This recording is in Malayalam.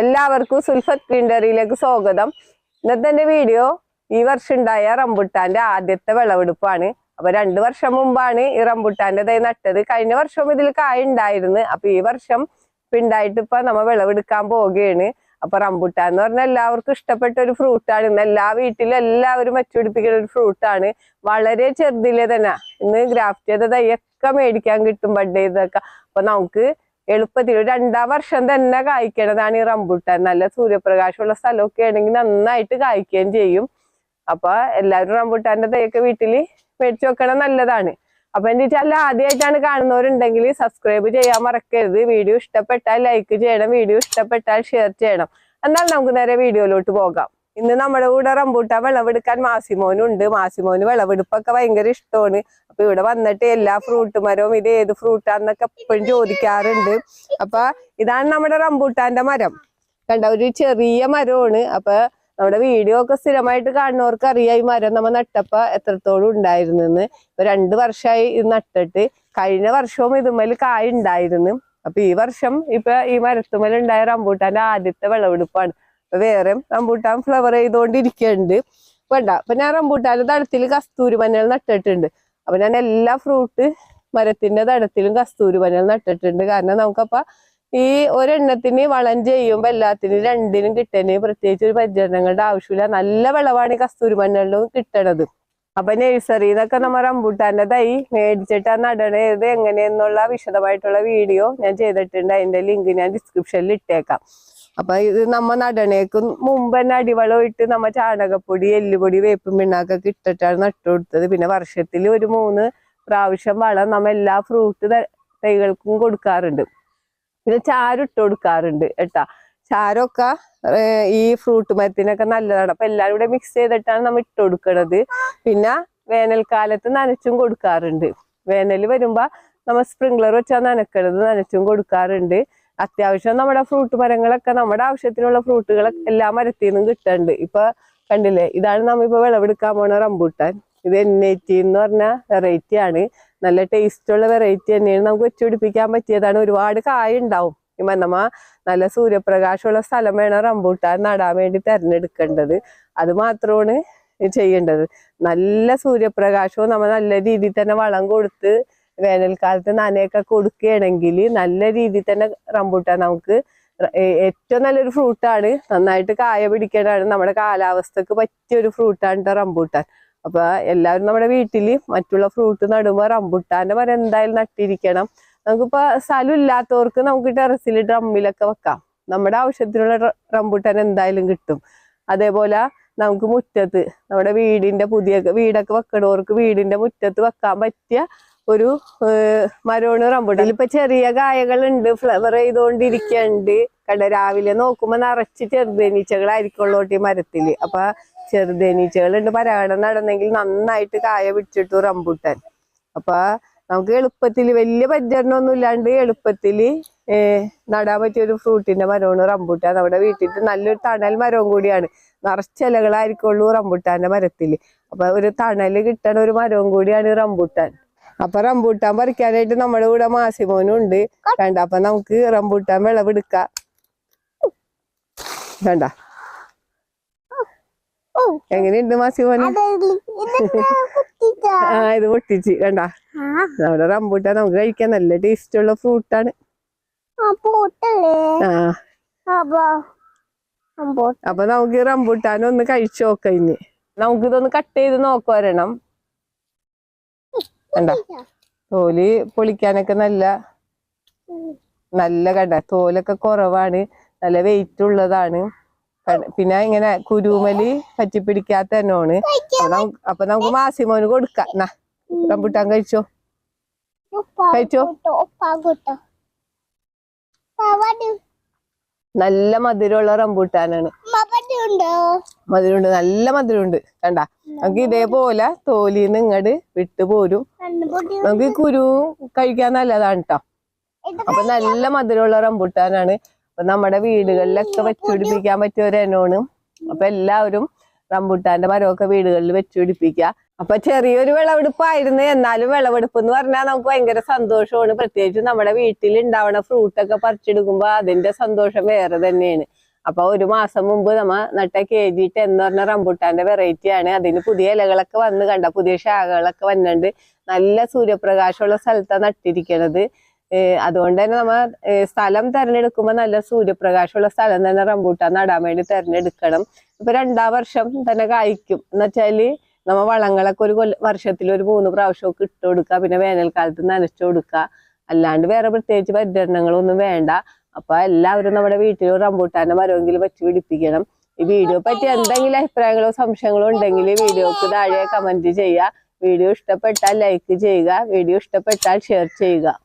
എല്ലാവർക്കും സുൽഫത്ത് ഗ്രീൻഡറിയിലേക്ക് സ്വാഗതം. ഇന്നത്തെ എന്റെ വീഡിയോ ഈ വർഷം ഉണ്ടായ റംബുട്ടാന്റെ ആദ്യത്തെ വിളവെടുപ്പാണ്. അപ്പൊ രണ്ടു വർഷം മുമ്പാണ് ഈ റംബുട്ടാന്റെ തൈ നട്ടത്. കഴിഞ്ഞ വർഷവും ഇതിൽ കായ ഉണ്ടായിരുന്നു. അപ്പൊ ഈ വർഷം ഉണ്ടായിട്ട് ഇപ്പൊ നമ്മ വിളവെടുക്കാൻ പോവുകയാണ്. അപ്പൊ റംബുട്ടാൻ എന്ന് പറഞ്ഞാൽ എല്ലാവർക്കും ഇഷ്ടപ്പെട്ട ഒരു ഫ്രൂട്ടാണ്. ഇന്ന് എല്ലാ വീട്ടിലും എല്ലാവരും വച്ചുപിടിപ്പിക്കുന്ന ഒരു ഫ്രൂട്ടാണ്. വളരെ ചെറുതിലെ തന്നെ. ഇന്ന് ഗ്രാഫ്റ്റ് ചെയ്ത തൈയൊക്കെ മേടിക്കാൻ കിട്ടും ബഡ് അപ്പൊ നമുക്ക് എളുപ്പത്തിൽ രണ്ടാം വർഷം തന്നെ കായ്ക്കണതാണ് ഈ റംബുട്ടാൻ. നല്ല സൂര്യപ്രകാശമുള്ള സ്ഥലമൊക്കെ ആണെങ്കിൽ നന്നായിട്ട് കായ്ക്കുകയും ചെയ്യും. അപ്പൊ എല്ലാവരും റംബുട്ടാന്റെ തൈയൊക്കെ വീട്ടിൽ മേടിച്ചു വെക്കണം നല്ലതാണ്. അപ്പൊ എന്റെ ചാനൽ ആദ്യമായിട്ടാണ് കാണുന്നവരുണ്ടെങ്കിൽ സബ്സ്ക്രൈബ് ചെയ്യാൻ മറക്കരുത്. വീഡിയോ ഇഷ്ടപ്പെട്ടാൽ ലൈക്ക് ചെയ്യണം വീഡിയോ ഇഷ്ടപ്പെട്ടാൽ ഷെയർ ചെയ്യണം. എന്നാൽ നമുക്ക് നേരെ വീഡിയോയിലോട്ട് പോകാം. ഇന്ന് നമ്മുടെ കൂടെ റംബൂട്ടാൻ വിളവെടുക്കാൻ മാസിമോനുണ്ട്. മാസിമോന് വിളവെടുപ്പൊക്കെ ഭയങ്കര ഇഷ്ടമാണ്. അപ്പൊ ഇവിടെ വന്നിട്ട് എല്ലാ ഫ്രൂട്ട് മരവും ഇത് ഏത് ഫ്രൂട്ടാന്നൊക്കെ എപ്പോഴും ചോദിക്കാറുണ്ട്. അപ്പൊ ഇതാണ് നമ്മുടെ റംബൂട്ടാന്റെ മരം. കണ്ട ഒരു ചെറിയ മരമാണ്. അപ്പൊ നമ്മുടെ വീഡിയോ ഒക്കെ സ്ഥിരമായിട്ട് കാണുന്നവർക്ക് അറിയാം ഈ മരം നമ്മ നട്ടപ്പ എത്രത്തോളം ഉണ്ടായിരുന്നെന്ന്. ഇപ്പൊ രണ്ട് വർഷമായി ഇത് നട്ടിട്ട് കഴിഞ്ഞ വർഷവും ഇതുമേൽ കായ ഉണ്ടായിരുന്നു. അപ്പൊ ഈ വർഷം ഇപ്പൊ ഈ മരത്തുമ്മൽ ഉണ്ടായ റംബൂട്ടാന്റെ ആദ്യത്തെ വിളവെടുപ്പാണ്. വേറെ റംബൂട്ടാൻ ഫ്ലവർ ചെയ്തുകൊണ്ടിരിക്കുന്നുണ്ട് വേണ്ട അപ്പൊ ഞാൻ റംബൂട്ടാന്റെ തടത്തിൽ കസ്തൂരി മഞ്ഞൾ നട്ടിട്ടുണ്ട്. അപ്പൊ ഞാൻ എല്ലാ ഫ്രൂട്ട് മരത്തിന്റെ തടത്തിലും കസ്തൂരി മഞ്ഞൾ നട്ടിട്ടുണ്ട്. കാരണം നമുക്കപ്പ ഈ ഒരെണ്ണത്തിന് വളം ചെയ്യുമ്പോ എല്ലാത്തിനും രണ്ടിനും കിട്ടണേ പ്രത്യേകിച്ച് ഒരു പരിചരണങ്ങളുടെ ആവശ്യമില്ല. നല്ല വിളവാണ് ഈ കസ്തൂരി മഞ്ഞളിലും കിട്ടണത്. അപ്പൊ നഴ്സറിന്നൊക്കെ നമ്മ റംബൂട്ടാന്റെ തൈ മേടിച്ചിട്ട് നടണത് എങ്ങനെയെന്നുള്ള വിശദമായിട്ടുള്ള വീഡിയോ ഞാൻ ചെയ്തിട്ടുണ്ട്. അതിന്റെ ലിങ്ക് ഞാൻ ഡിസ്ക്രിപ്ഷനിൽ ഇട്ടേക്കാം. അപ്പൊ ഇത് നമ്മ നടണേക്ക് മുമ്പ് തന്നെ അടിവളം ഇട്ട് നമ്മ ചാണകപ്പൊടി എല്ലുപൊടി വേപ്പും പിണ്ണാക്കൊക്കെ ഇട്ടിട്ടാണ് നട്ടുകൊടുത്തത് പിന്നെ വർഷത്തിൽ ഒരു മൂന്ന് പ്രാവശ്യം വളം നമ്മ എല്ലാ ഫ്രൂട്ട് തൈകൾക്കും കൊടുക്കാറുണ്ട്. പിന്നെ ചാരിട്ട് കൊടുക്കാറുണ്ട് കേട്ടാ. ചാരമൊക്കെ ഈ ഫ്രൂട്ട് മരത്തിനൊക്കെ നല്ലതാണ്. അപ്പൊ എല്ലാവരും കൂടെ മിക്സ് ചെയ്തിട്ടാണ് നമ്മൾ ഇട്ട് കൊടുക്കണത്. പിന്നെ വേനൽക്കാലത്ത് നനച്ചും കൊടുക്കാറുണ്ട്. വേനൽ വരുമ്പോ നമ്മ സ്പ്രിംഗ്ലർ വെച്ചാൽ നനക്കണത് നനച്ചും കൊടുക്കാറുണ്ട്. അത്യാവശ്യം നമ്മുടെ ഫ്രൂട്ട് മരങ്ങളൊക്കെ നമ്മുടെ ആവശ്യത്തിനുള്ള ഫ്രൂട്ടുകൾ എല്ലാ മരത്തിൽ നിന്നും കിട്ടുന്നുണ്ട് ഇപ്പൊ കണ്ടില്ലേ ഇതാണ് നമ്മ ഇപ്പൊ വിളവെടുക്കാൻ പോണ റംബൂട്ടാൻ. ഇത് എൻ ടി എന്ന് പറഞ്ഞ വെറൈറ്റി ആണ്. നല്ല ടേസ്റ്റ് ഉള്ള വെറൈറ്റി തന്നെയാണ് നമുക്ക് വെച്ചുപിടിപ്പിക്കാൻ പറ്റിയതാണ്. ഒരുപാട് കായ ഉണ്ടാവും ഈ മന്നമ്മ നല്ല സൂര്യപ്രകാശമുള്ള സ്ഥലം വേണം റംബൂട്ടാൻ നടാൻ വേണ്ടി തെരഞ്ഞെടുക്കേണ്ടത്. അത് മാത്രമാണ് ചെയ്യേണ്ടത്. നല്ല സൂര്യപ്രകാശവും നമ്മൾ നല്ല രീതിയിൽ തന്നെ വളം കൊടുത്ത് വേനൽക്കാലത്ത് നനയൊക്കെ കൊടുക്കുകയാണെങ്കിൽ നല്ല രീതിയിൽ തന്നെ റംബൂട്ടാൻ നമുക്ക് ഏറ്റവും നല്ലൊരു ഫ്രൂട്ടാണ്. നന്നായിട്ട് കായ പിടിക്കാനാണ് നമ്മുടെ കാലാവസ്ഥക്ക് പറ്റിയ ഒരു ഫ്രൂട്ടാണ് ട്ടോ റംബൂട്ടാൻ. അപ്പൊ എല്ലാവരും നമ്മുടെ വീട്ടിൽ മറ്റുള്ള ഫ്രൂട്ട് നടുമ്പോൾ റംബൂട്ടാന്റെ മരം എന്തായാലും നട്ടിരിക്കണം. നമുക്കിപ്പോ സ്ഥലം ഇല്ലാത്തവർക്ക് നമുക്ക് ടെറസിൽ ഡ്രമ്മിലൊക്കെ വെക്കാം. നമ്മുടെ ആവശ്യത്തിനുള്ള റംബൂട്ടാൻ എന്തായാലും കിട്ടും. അതേപോലെ നമുക്ക് മുറ്റത്ത് നമ്മുടെ വീടിന്റെ പുതിയ വീടൊക്കെ വെക്കണവർക്ക് വീടിന്റെ മുറ്റത്ത് വെക്കാൻ പറ്റിയ ഒരു മരോണ് റംബൂട്ടാൻ. ഇപ്പൊ ചെറിയ കായകളുണ്ട് ഫ്ലവർ ചെയ്തുകൊണ്ടിരിക്കുന്നുണ്ട് കണ്ട രാവിലെ നോക്കുമ്പോ നിറച്ച് ചെറുതേനീച്ചകളായിരിക്കുള്ളൂ മരത്തിൽ. അപ്പൊ ചെറുതേനീച്ചകളുണ്ട്. പരാഗണം നടന്നെങ്കിൽ നന്നായിട്ട് കായ പിടിച്ചിട്ടു റംബൂട്ടാൻ. അപ്പൊ നമുക്ക് എളുപ്പത്തിൽ വലിയ പരിചരണമൊന്നും ഇല്ലാണ്ട് എളുപ്പത്തിൽ നടാൻ പറ്റിയ ഒരു ഫ്രൂട്ടിന്റെ മരമാണ് റംബൂട്ടാൻ നമ്മുടെ വീട്ടിൽ നല്ലൊരു തണൽ മരവും കൂടിയാണ്. നിറച്ചിലകളായിരിക്കുള്ളൂ റംബൂട്ടാന്റെ മരത്തിൽ അപ്പൊ ഒരു തണൽ കിട്ടണ ഒരു മരവും കൂടിയാണ് ഈ റംബൂട്ടാൻ. അപ്പൊ റംബൂട്ടാൻ പറിക്കാനായിട്ട് നമ്മുടെ കൂടെ മാസിമോനും ഉണ്ട് വേണ്ട അപ്പൊ നമുക്ക് റംബൂട്ടാൻ വിളവെടുക്കാം. വേണ്ട എങ്ങനെയുണ്ട് മാസിമോന്? ആ ഇത് പൊട്ടിച്ച്. കണ്ട? നമ്മുടെ റംബൂട്ടാൻ നമുക്ക് കഴിക്കാൻ നല്ല ടേസ്റ്റ് ഉള്ള ഫ്രൂട്ടാണ് അപ്പൊ നമുക്ക് റംബൂട്ടാൻ ഒന്ന് കഴിച്ചു നോക്കാം ഇനി. നമുക്ക് ഇതൊന്ന് കട്ട് ചെയ്ത് നോക്കുവരണം. കണ്ട? തോൽ പൊളിക്കാനൊക്കെ നല്ല നല്ല കണ്ട. തോലൊക്കെ കുറവാണ്. നല്ല വെയിറ്റ് ഉള്ളതാണ്. പിന്നെ ഇങ്ങനെ കുരുമലി പറ്റിപ്പിടിക്കാത്ത തന്നെയാണ് അപ്പൊ നമുക്ക് അപ്പൊ നമുക്ക് മാസിമോന് കൊടുക്കാം. എന്നാ റംബൂട്ടാൻ കഴിച്ചോ? കഴിച്ചോ? നല്ല മധുരമുള്ള റംബൂട്ടാനാണ്. മധുരമുണ്ട്? നല്ല മധുരമുണ്ട്. കണ്ട നമുക്ക് ഇതേപോലെ തോലിന്ന് ഇങ്ങട് വിട്ടു പോരും. നമുക്ക് കുരു കഴിക്കാൻ നല്ലതാണ് കേട്ടോ അപ്പൊ നല്ല മധുരമുള്ള റംബുട്ടാനാണ്. അപ്പൊ നമ്മുടെ വീടുകളിലൊക്കെ വെച്ചുപിടിപ്പിക്കാൻ പറ്റിയ ഒരു ഇനമാണ് അപ്പൊ എല്ലാവരും റംബുട്ടാന്റെ മരമൊക്കെ വീടുകളിൽ വെച്ചുപിടിപ്പിക്കുക. അപ്പൊ ചെറിയൊരു വിളവെടുപ്പായിരുന്നു. എന്നാലും വിളവെടുപ്പ് എന്ന് പറഞ്ഞാൽ നമുക്ക് ഭയങ്കര സന്തോഷമാണ്. പ്രത്യേകിച്ച് നമ്മുടെ വീട്ടിൽ ഉണ്ടാവണ ഫ്രൂട്ടൊക്കെ പറിച്ചെടുക്കുമ്പോ അതിന്റെ സന്തോഷം വേറെ തന്നെയാണ്. അപ്പൊ ഒരു മാസം മുമ്പ് നമ്മ നട്ട കെ എന്ന് പറഞ്ഞ റംബുട്ടാന്റെ വെറൈറ്റി ആണ്. അതിന് പുതിയ ഇലകളൊക്കെ വന്ന് കണ്ട? പുതിയ ശാഖകളൊക്കെ വന്നിട്ടുണ്ട്. നല്ല സൂര്യപ്രകാശമുള്ള സ്ഥലത്താണ് നട്ടിരിക്കണത്. അതുകൊണ്ട് തന്നെ നമ്മ സ്ഥലം തെരഞ്ഞെടുക്കുമ്പോൾ നല്ല സൂര്യപ്രകാശമുള്ള സ്ഥലം തന്നെ റംബൂട്ടാൻ നടാൻ വേണ്ടി തെരഞ്ഞെടുക്കണം. ഇപ്പൊ രണ്ടാം വർഷം തന്നെ കായ്ക്കും. എന്നുവെച്ചാൽ നമ്മ വളങ്ങളൊക്കെ ഒരു കൊല്ല വർഷത്തിൽ ഒരു മൂന്ന് പ്രാവശ്യമൊക്കെ ഇട്ട് കൊടുക്കുക പിന്നെ വേനൽക്കാലത്ത് നനച്ചു കൊടുക്കുക അല്ലാണ്ട് വേറെ പ്രത്യേകിച്ച് പരിചരണങ്ങളൊന്നും വേണ്ട. അപ്പൊ എല്ലാവരും നമ്മുടെ വീട്ടിൽ റംബൂട്ടാന്റെ മരമെങ്കിലും വെച്ച് പിടിപ്പിക്കണം. ഈ വീഡിയോ പറ്റി എന്തെങ്കിലും അഭിപ്രായങ്ങളോ സംശയങ്ങളോ ഉണ്ടെങ്കിൽ വീഡിയോക്ക് താഴെ കമന്റ് ചെയ്യുക. വീഡിയോ ഇഷ്ടപ്പെട്ടാൽ ലൈക്ക് ചെയ്യുക. വീഡിയോ ഇഷ്ടപ്പെട്ടാൽ ഷെയർ ചെയ്യുക.